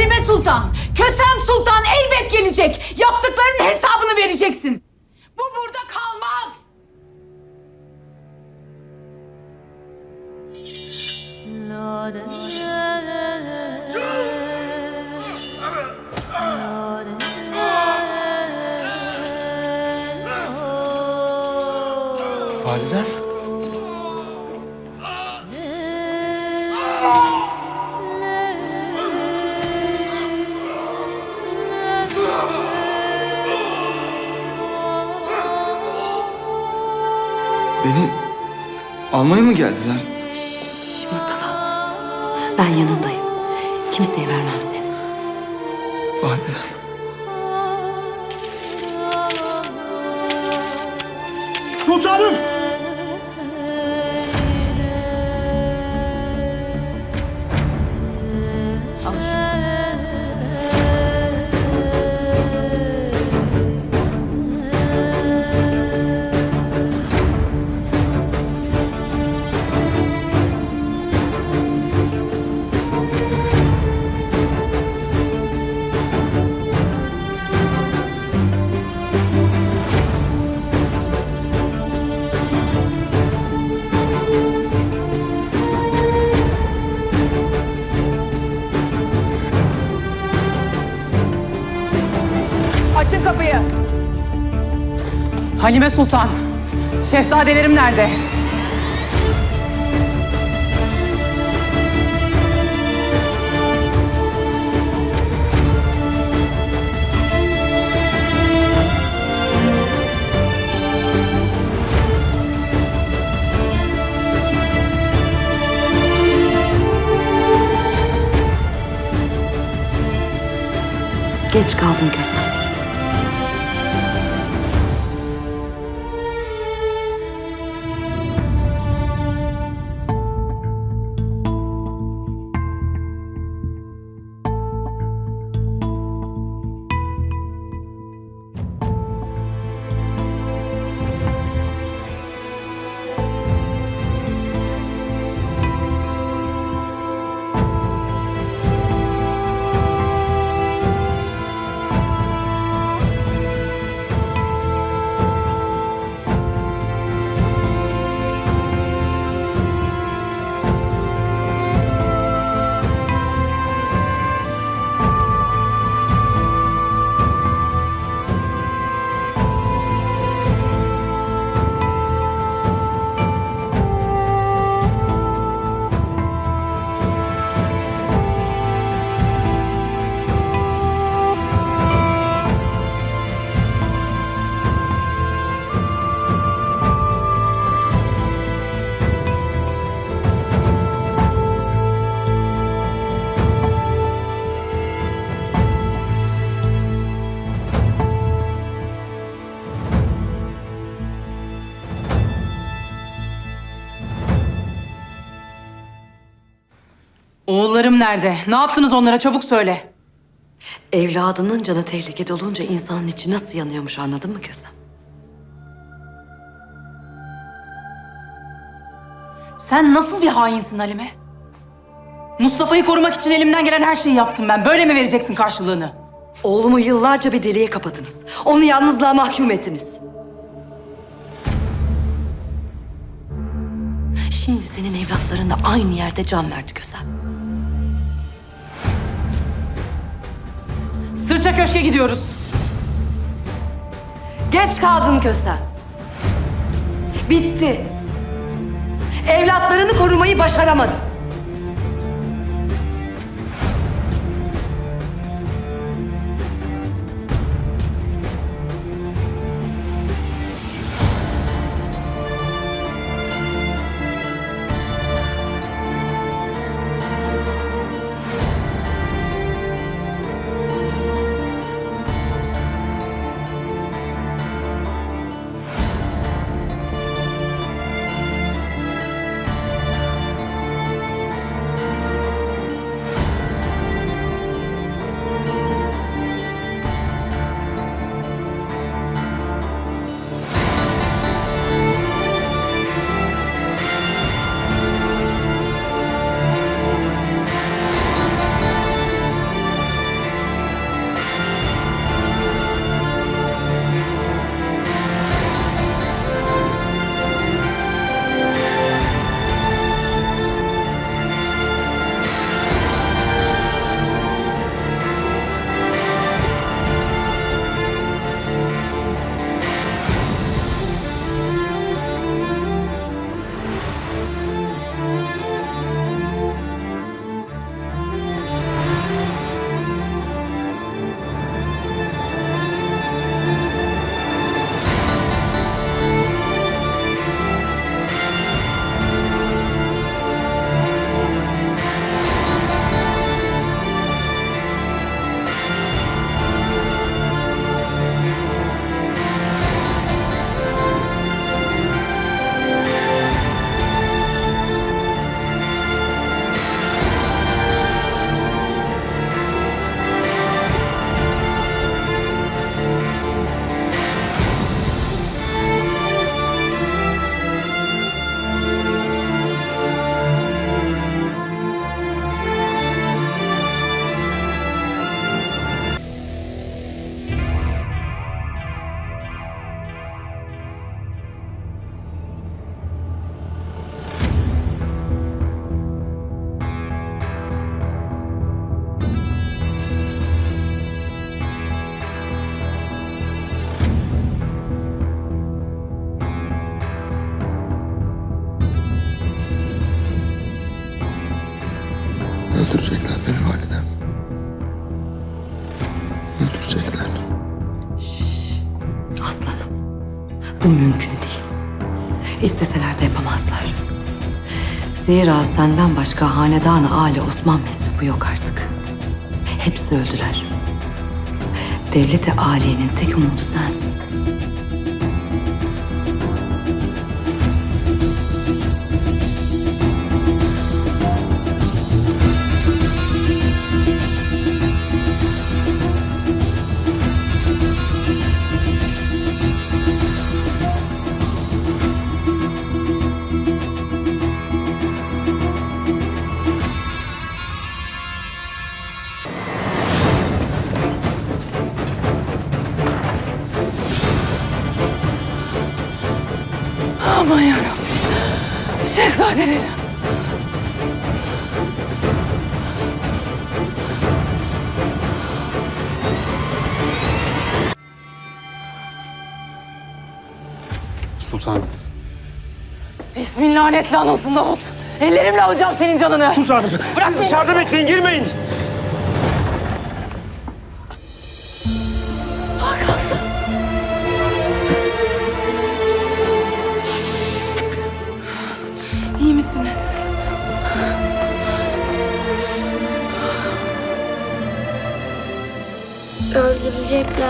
Halime Sultan, Kösem Sultan elbet gelecek. Yaptıklarının hesabını vereceksin. Bu burada kalmaz. Validem. Almaya mı geldiler? Şş, Mustafa, ben yanındayım. Kimseye vermem seni. Validem. Sultanım! Açın kapıyı. Halime Sultan, şehzadelerim nerede? Geç kaldın Kösem. Nerede? Ne yaptınız onlara çabuk söyle. Evladının canı tehlikede olunca insanın içi nasıl yanıyormuş anladın mı Kösem? Sen nasıl bir hainsin Halime? Mustafa'yı korumak için elimden gelen her şeyi yaptım ben. Böyle mi vereceksin karşılığını? Oğlumu yıllarca bir deliğe kapadınız. Onu yalnızlığa mahkum ettiniz. Şimdi senin evlatların da aynı yerde can verdi Kösem. Köşk'e gidiyoruz. Geç kaldın Kösem. Bitti. Evlatlarını korumayı başaramadın. Zira senden başka hanedan-ı Ali Osman mensubu yok artık. Hepsi öldüler. Devlet-i Aliye'nin tek umudu sensin. Şehzadelerim. Sultanım. İsmin lanetli anılsın Davut. Ellerimle alacağım senin canını. Sultanım. Bırak beni. Dışarıda bekleyin girmeyin.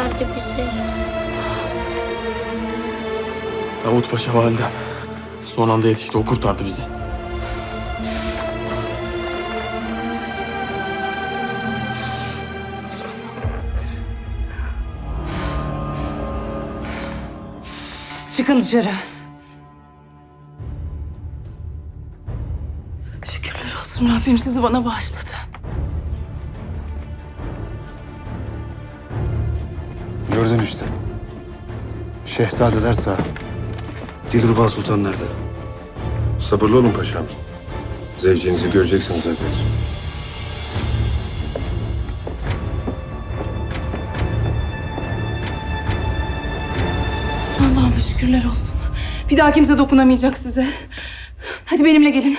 Öldüreceklerdi bizi. Davut Paşa validem. Son anda yetişti. O kurtardı bizi. Çıkın dışarı. Şükürler olsun Rabbim sizi bana bağışladı. Gördün işte. Şehzadeler sağ. Dilruba Sultan nerede? Sabırlı olun paşam. Zevcenizi göreceksiniz elbet. Allah'ıma şükürler olsun. Bir daha kimse dokunamayacak size. Hadi benimle gelin.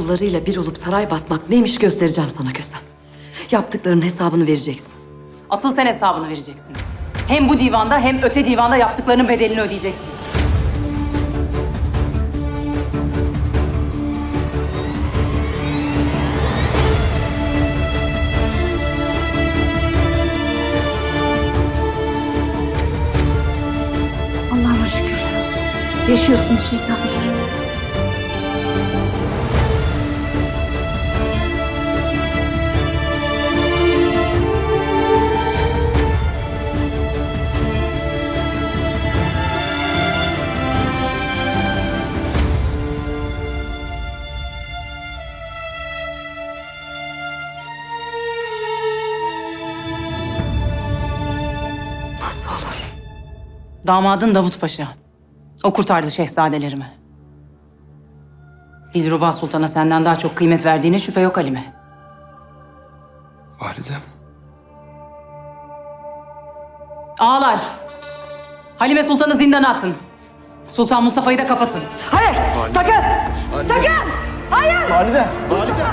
Kullarıyla bir olup saray basmak neymiş göstereceğim sana Kösem. Yaptıklarının hesabını vereceksin. Asıl sen hesabını vereceksin. Hem bu divanda hem öte divanda yaptıklarının bedelini ödeyeceksin. Allah'ıma şükürler olsun. Yaşıyorsunuz şehzadelerim. Nasıl Damadın Davut Paşa. O kurtardı şehzadelerimi. Dilruba Sultan'a senden daha çok kıymet verdiğine şüphe yok Halime. Validem. Ağlar. Halime Sultan'ı zindana atın. Sultan Mustafa'yı da kapatın. Hayır! Sakın! Sakın! Hayır! Valide. Valide.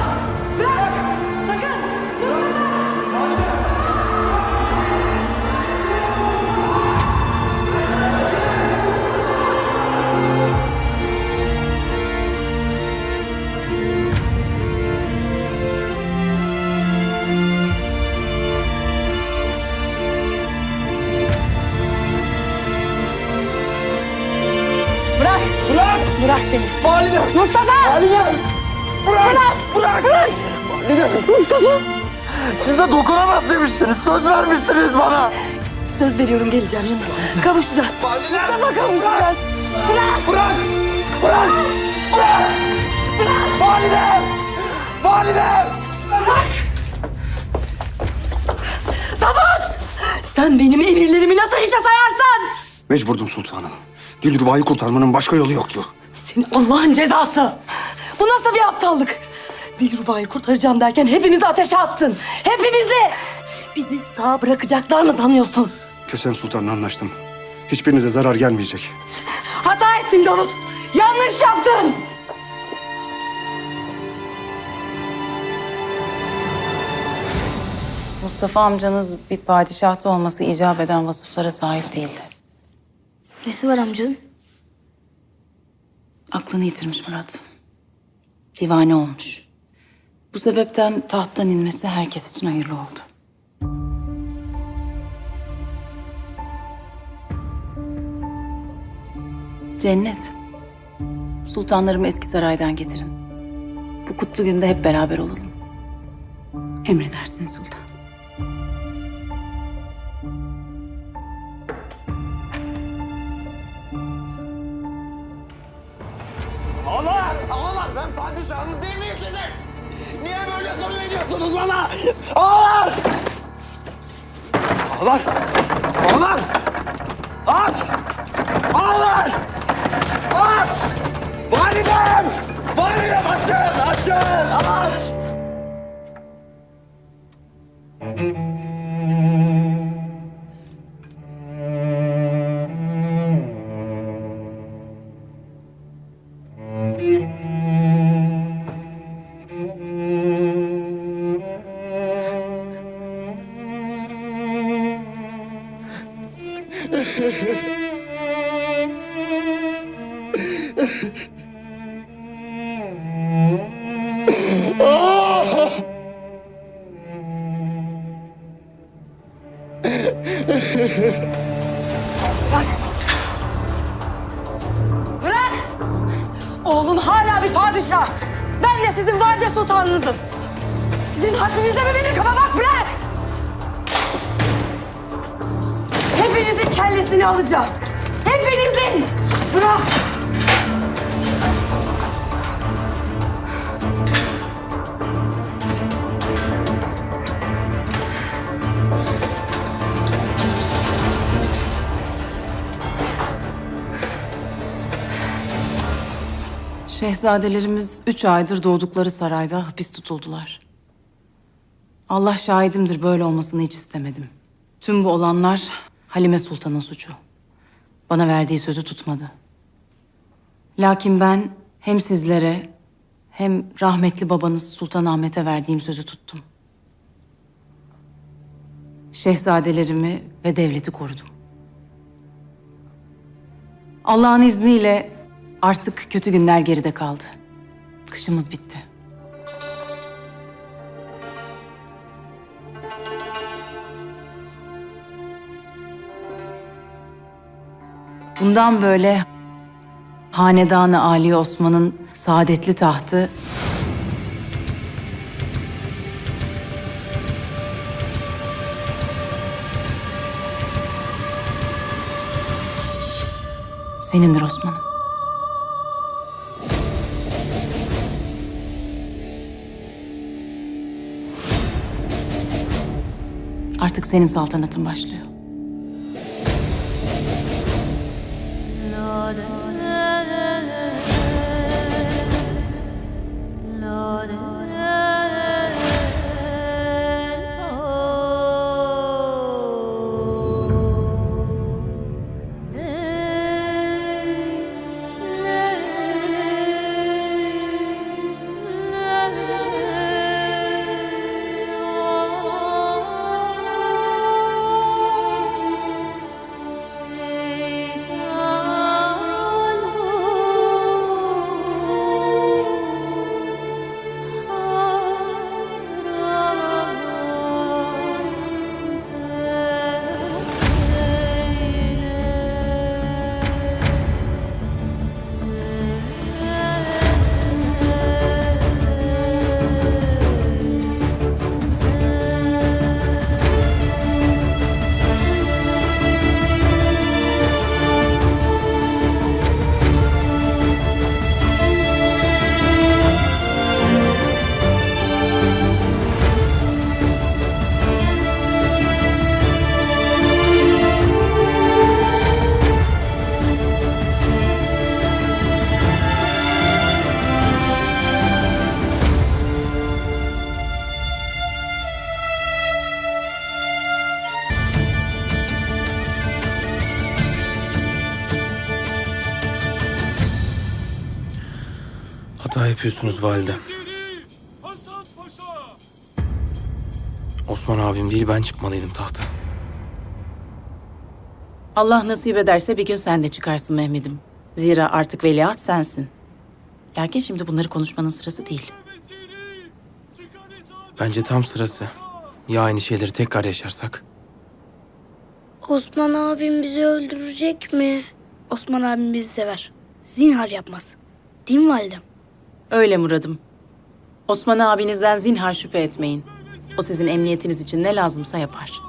Bırak beni. Valide. Mustafa. Valide. Bırak. Bırak. Bırak. Valide. Mustafa. Size dokunamaz demiştiniz. Söz vermişsiniz bana. Söz veriyorum geleceğim yanına. Kavuşacağız. Valide. Mustafa kavuşacağız. Bırak. Bırak. Bırak. Bırak. Bırak. Valide. Valide. Davut! Sen benim emirlerimi nasıl hiçe sayarsın? Mecburdum sultanım. Dilruba'yı kurtarmanın başka yolu yoktu. Senin Allah'ın cezası. Bu nasıl bir aptallık? Dilruba'yı kurtaracağım derken hepimizi ateşe attın. Hepimizi. Bizi sağ bırakacaklar mı sanıyorsun? Kösem Sultan'la anlaştım. Hiçbirinize zarar gelmeyecek. Hata ettin Davut. Yanlış yaptın. Mustafa amcanız bir padişahta olması icap eden vasıflara sahip değildi. Nesi var amcanın? Aklını yitirmiş Murat. Divane olmuş. Bu sebepten tahttan inmesi herkes için hayırlı oldu. Cennet. Sultanlarımı eski saraydan getirin. Bu kutlu günde hep beraber olalım. Emredersin sultan. Soru ediyorsunuz bana? Ağalar! Ağalar! Ağalar! Aç! Ağalar! Aç! Validem! Validem açın! Açın! Aç! Bir padişah. Ben de sizin valide sultanınızım. Sizin haddinizde mi beni kapamak bırak! Hepinizin kellesini alacağım. Hepinizin! Bırak! Şehzadelerimiz üç aydır doğdukları sarayda hapis tutuldular. Allah şahidimdir böyle olmasını hiç istemedim. Tüm bu olanlar Halime Sultan'ın suçu. Bana verdiği sözü tutmadı. Lakin ben hem sizlere hem rahmetli babanız Sultanahmet'e verdiğim sözü tuttum. Şehzadelerimi ve devleti korudum. Allah'ın izniyle artık kötü günler geride kaldı. Kışımız bitti. Bundan böyle Hanedanı Ali Osman'ın saadetli tahtı senindir Osman'ım. Artık senin saltanatın başlıyor. Hata yapıyorsunuz validem. Osman abim değil ben çıkmalıydım tahta. Allah nasip ederse bir gün sen de çıkarsın Mehmet'im. Zira artık veliaht sensin. Lakin şimdi bunları konuşmanın sırası değil. Bence tam sırası. Ya aynı şeyleri tekrar yaşarsak? Osman abim bizi öldürecek mi? Osman abim bizi sever. Zinhar yapmaz. Değil mi validem? Öyle Muradım. Osman abinizden zinhar şüphe etmeyin. O sizin emniyetiniz için ne lazımsa yapar.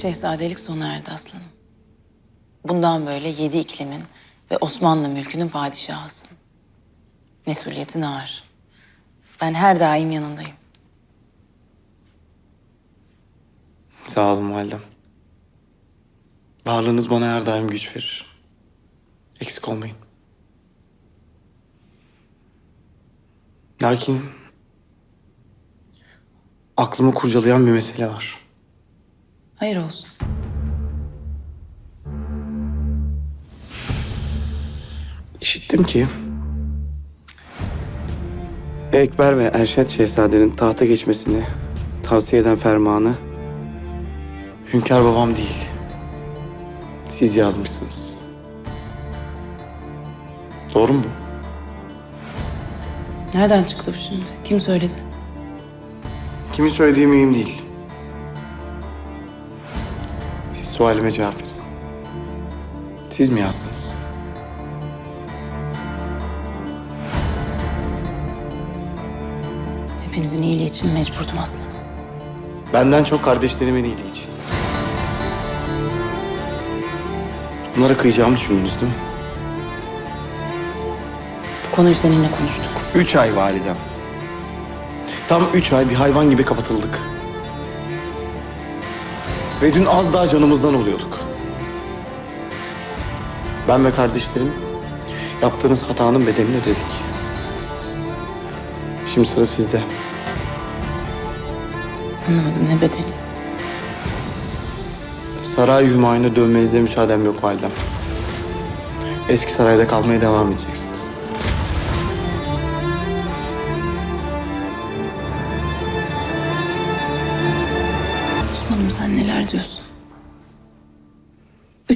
Şehzadelik sona erdi aslanım. Bundan böyle yedi iklimin ve Osmanlı mülkünün padişahısın. Mesuliyetin ağır. Ben her daim yanındayım. Sağ olun validem. Varlığınız bana her daim güç verir. Eksik olmayın. Lakin aklımı kurcalayan bir mesele var. Hayır olsun. İşittim ki Ekber ve Erşet Şehzade'nin tahta geçmesini tavsiye eden fermanı Hünkar babam değil. Siz yazmışsınız. Doğru mu bu? Nereden çıktı bu şimdi? Kim söyledi? Kimin söylediği mühim değil. Sualime cevap verin. Siz mi yazdınız? Hepinizin iyiliği için mecburdum aslanım. Benden çok kardeşlerimin iyiliği için. Onlara kıyacağımı düşündünüz değil mi? Bu konuyu seninle konuştuk. Üç ay validem. Tam üç ay bir hayvan gibi kapatıldık. Ve dün az daha canımızdan oluyorduk. Ben ve kardeşlerim yaptığınız hatanın bedelini ödedik. Şimdi sıra sizde. Anlamadım ne bedeli. Saray Hümayun'a dönmenize müsaadem yok validem. Eski sarayda kalmaya devam edeceksiniz.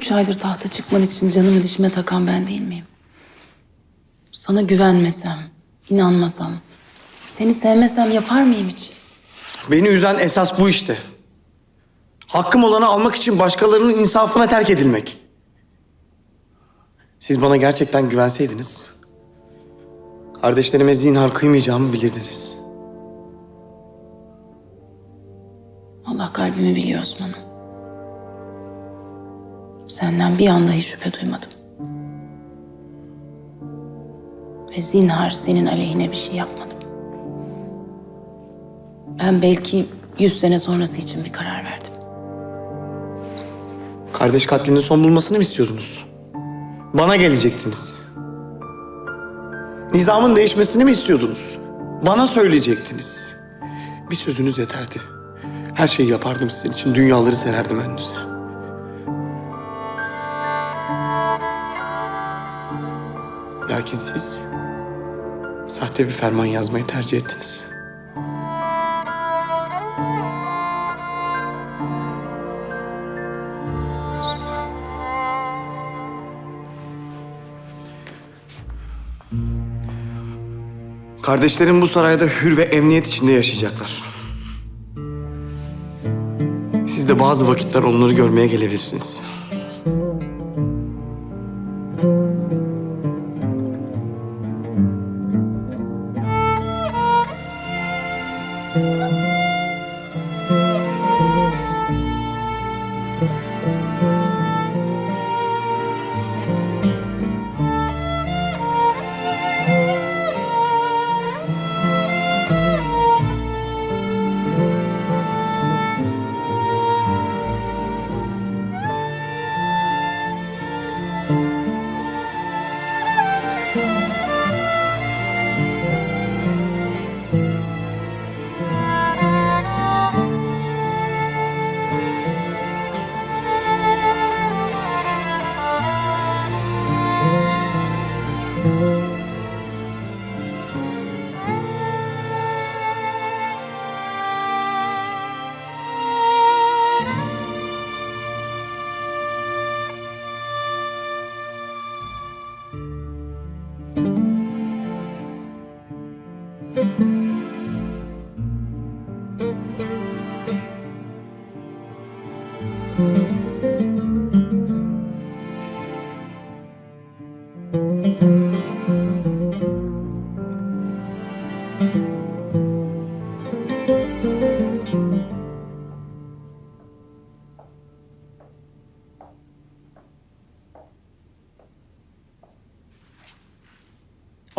Üç aydır tahta çıkman için canımı dişime takan ben değil miyim? Sana güvenmesem, inanmasam, seni sevmesem yapar mıyım hiç? Beni üzen esas bu işte. Hakkım olanı almak için başkalarının insafına terk edilmek. Siz bana gerçekten güvenseydiniz, kardeşlerime zinhar kıymayacağımı bilirdiniz. Allah kalbimi biliyor Osman'ım. Senden bir an dahi şüphe duymadım. Ve zinhar senin aleyhine bir şey yapmadım. Ben belki yüz sene sonrası için bir karar verdim. Kardeş katlinin son bulmasını mı istiyordunuz? Bana gelecektiniz. Nizamın değişmesini mi istiyordunuz? Bana söyleyecektiniz. Bir sözünüz yeterdi. Her şeyi yapardım sizin için. Dünyaları sererdim önünüze. Lakin siz sahte bir ferman yazmayı tercih ettiniz. Kardeşlerim bu sarayda hür ve emniyet içinde yaşayacaklar. Siz de bazı vakitler onları görmeye gelebilirsiniz.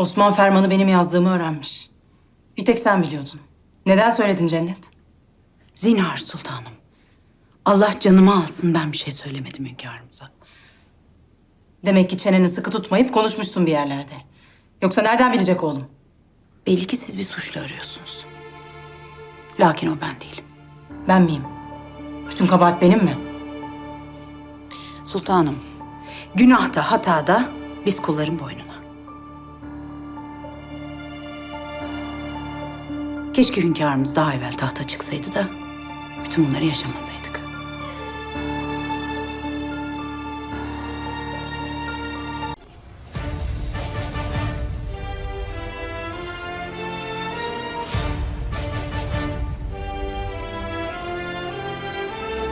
Osman Ferman'ı benim yazdığımı öğrenmiş. Bir tek sen biliyordun. Neden söyledin Cennet? Zinhar sultanım. Allah canımı alsın ben bir şey söylemedim hünkârımıza. Demek ki çeneni sıkı tutmayıp konuşmuşsun bir yerlerde. Yoksa nereden bilecek oğlum? Belli ki siz bir suçlu arıyorsunuz. Lakin o ben değilim. Ben miyim? Bütün kabahat benim mi? Sultanım, günahta hatada biz kulların boynuna. Keşke hünkârımız daha evvel tahta çıksaydı da bütün bunları yaşamasaydı.